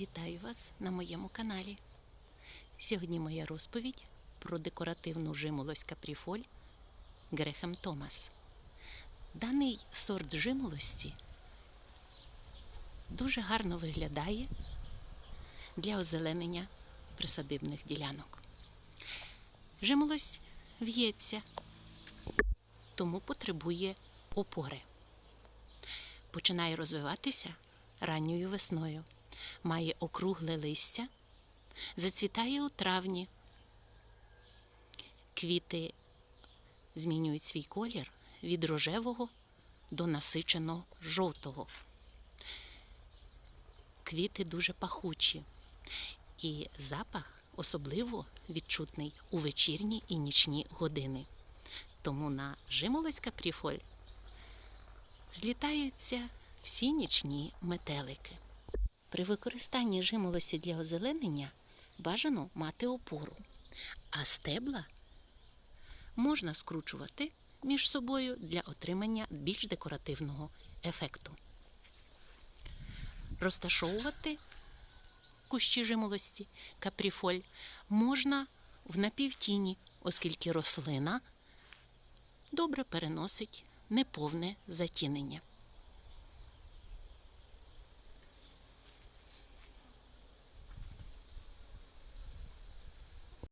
Вітаю вас на моєму каналі. Сьогодні моя розповідь про декоративну жимолость капріфоль Грехем Томас. Даний сорт жимолості дуже гарно виглядає для озеленення присадибних ділянок. Жимолость в'ється, тому потребує опори. Починає розвиватися ранньою весною, має округле листя, зацвітає у травні. Квіти змінюють свій колір від рожевого до насичено жовтого. Квіти дуже пахучі, і запах особливо відчутний у вечірні і нічні години. Тому на жимолость капріфоль злітаються всі нічні метелики. При використанні жимолості для озеленення бажано мати опору, а стебла можна скручувати між собою для отримання більш декоративного ефекту. Розташовувати кущі жимолості капріфоль можна в напівтіні, оскільки рослина добре переносить неповне затінення.